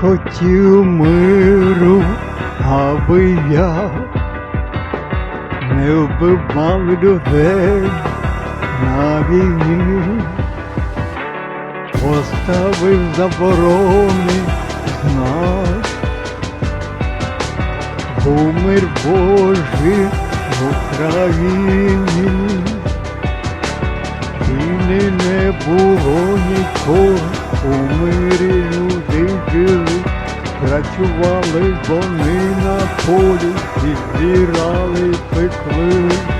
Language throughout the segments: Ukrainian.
хотів миру, аби я не вбивав людей на війні, поставив заборони знак, був мир Божий в Україні. Війни не було ніколи, у мирі працювали вони на полі, і пекли.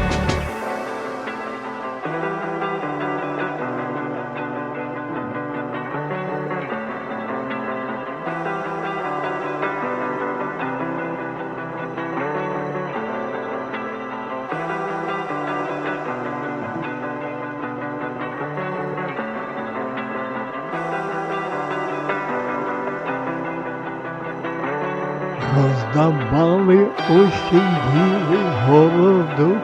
Роздавали усі діли, голоду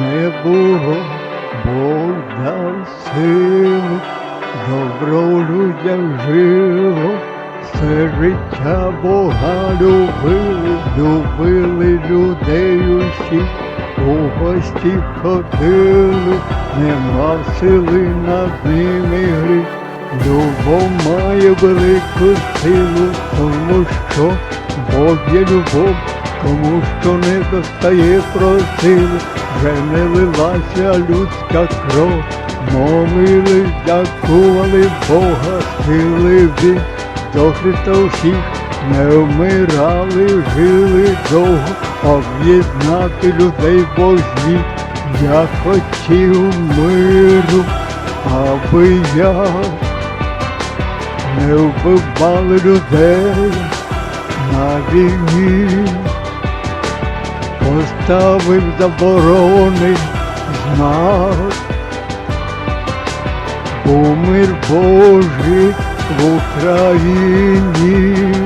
не було, Бог дав добро в людях жило, все життя Бога любили, любили людей усі, у гості ходили, нема сили над ними гріх. Любов має велику силу, тому що Бог є любов, кому що не достає просили, вже не лилася людська кров, молились, дякували Бога, сили він. До Христа всіх, не вмирали, жили довго, об'єднати людей Божі. Я хотів миру, аби я не вбивали людей війні, поставив заборони знак, бо мир Божий в Україні.